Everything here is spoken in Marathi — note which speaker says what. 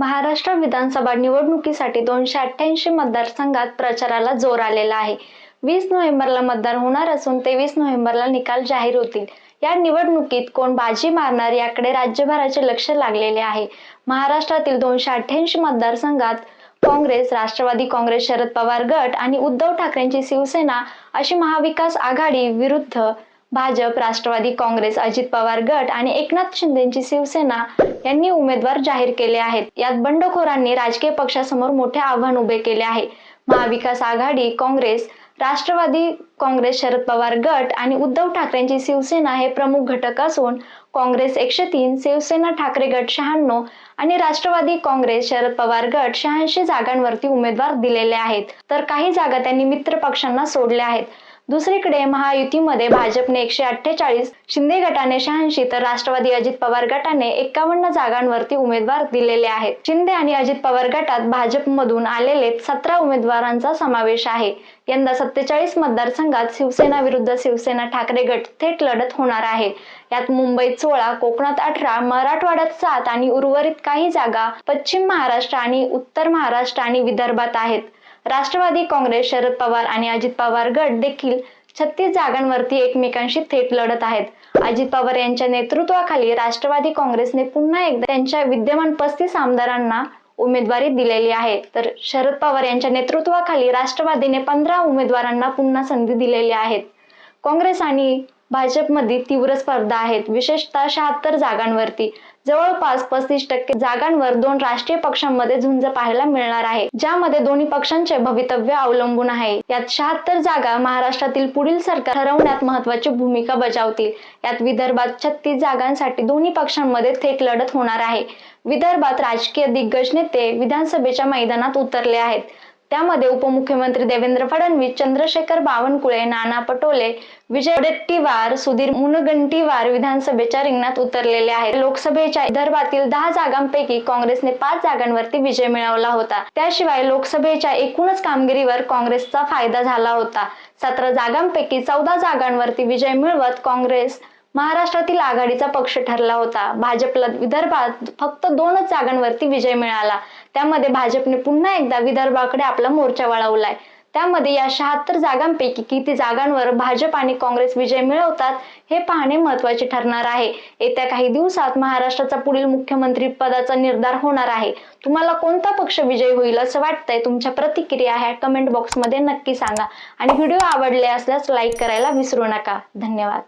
Speaker 1: महाराष्ट्र विधानसभा निवडणुकीसाठी दोनशे अठ्ठ्याऐंशी मतदारसंघात प्रचाराला जोर आलेला आहे. वीस नोव्हेंबरला मतदान होणार असून तेवीस नोव्हेंबरला निकाल जाहीर होतील. या निवडणुकीत कोण बाजी मारणार याकडे राज्यभराचे लक्ष लागलेले आहे. महाराष्ट्रातील दोनशे अठ्ठ्याऐंशी मतदारसंघात काँग्रेस राष्ट्रवादी काँग्रेस शरद पवार गट आणि उद्धव ठाकरेंची शिवसेना अशी महाविकास आघाडी विरुद्ध भाजप राष्ट्रवादी काँग्रेस अजित पवार गट आणि एकनाथ शिंदेची शिवसेना यांनी उमेदवार जाहीर केले आहेत. यात बंडखोरांनी राजकीय पक्षासमोर मोठे आव्हान उभे केले आहे. महाविकास आघाडी काँग्रेस राष्ट्रवादी काँग्रेस शरद पवार गट आणि उद्धव ठाकरेंची शिवसेना हे प्रमुख घटक असून काँग्रेस एकशे तीन शिवसेना ठाकरे गट शहाण्णव आणि राष्ट्रवादी काँग्रेस शरद पवार गट शहाऐंशी जागांवरती उमेदवार दिलेले आहेत. तर काही जागा त्यांनी मित्र पक्षांना सोडल्या आहेत. दुसरीकडे महायुतीमध्ये भाजपने एकशे अठ्ठेचाळीस शिंदे गटाने शहाऐंशी तर राष्ट्रवादी अजित पवार गटाने एकावन्न जागांवरती उमेदवार दिलेले आहेत. शिंदे आणि अजित पवार गटात भाजपमधून आलेले सतरा उमेदवारांचा समावेश आहे. यंदा सत्तेचाळीस मतदारसंघात शिवसेना विरुद्ध शिवसेना ठाकरे गट थेट लढत होणार आहे. यात मुंबईत सोळा कोकणात अठरा मराठवाड्यात सात आणि उर्वरित काही जागा पश्चिम महाराष्ट्र आणि उत्तर महाराष्ट्र आणि विदर्भात आहेत. राष्ट्रवादी काँग्रेस शरद पवार आणि अजित पवार गट देखील छत्तीस जागांवरती एकमेकांशी थेट लढत आहेत. अजित पवार यांच्या नेतृत्वाखाली राष्ट्रवादी काँग्रेसने पुन्हा एकदा त्यांच्या विद्यमान पस्तीस आमदारांना उमेदवारी दिलेली आहे. तर शरद पवार यांच्या नेतृत्वाखाली राष्ट्रवादीने पंधरा उमेदवारांना पुन्हा संधी दिलेली आहेत काँग्रेस आणि भाजपमध्ये तीव्र स्पर्धा आहेत. विशेषतः शहात्तर जागांवरती. जवळपास पस्तीस टक्के जागांवर दोन राष्ट्रीय पक्षांमध्ये झुंज पाहायला मिळणार आहे. ज्यामध्ये दोन्ही पक्षांचे भवितव्य अवलंबून आहे. यात शहात्तर जागा महाराष्ट्रातील पुढील सरकार ठरवण्यात महत्वाची भूमिका बजावतील. यात विदर्भात छत्तीस जागांसाठी दोन्ही पक्षांमध्ये थेट लढत होणार आहे. विदर्भात राजकीय दिग्गज नेते विधानसभेच्या मैदानात उतरले आहेत. त्यामध्ये उपमुख्यमंत्री देवेंद्र फडणवीस चंद्रशेखर बावनकुळे नाना पटोले विजय वडेट्टीवार सुधीर मुनगंटीवार विधानसभेच्या रिंगणात उतरलेले आहेत. लोकसभेच्या विदर्भातील दहा जागांपैकी काँग्रेसने पाच जागांवरती विजय मिळवला होता. त्याशिवाय लोकसभेच्या एकूणच कामगिरीवर काँग्रेसचा फायदा झाला होता. सतरा जागांपैकी चौदा जागांवरती विजय मिळवत काँग्रेस महाराष्ट्रातील आघाडीचा पक्ष ठरला होता. भाजपला विदर्भात फक्त दोनच जागांवरती विजय मिळाला. त्यामध्ये भाजपने पुन्हा एकदा विदर्भाकडे आपला मोर्चा वळवलाय त्यामध्ये या शहात्तर जागांपैकी किती जागांवर भाजप आणि काँग्रेस विजय मिळवतात हे पाहणे महत्त्वाचे ठरणार आहे. येत्या काही दिवसात महाराष्ट्राचा पुढील मुख्यमंत्री पदाचा निर्धार होणार आहे. तुम्हाला कोणता पक्ष विजय होईल असं वाटतंय तुमच्या प्रतिक्रिया ह्या कमेंट बॉक्समध्ये नक्की सांगा. आणि व्हिडिओ आवडले असल्यास लाईक करायला विसरू नका. धन्यवाद.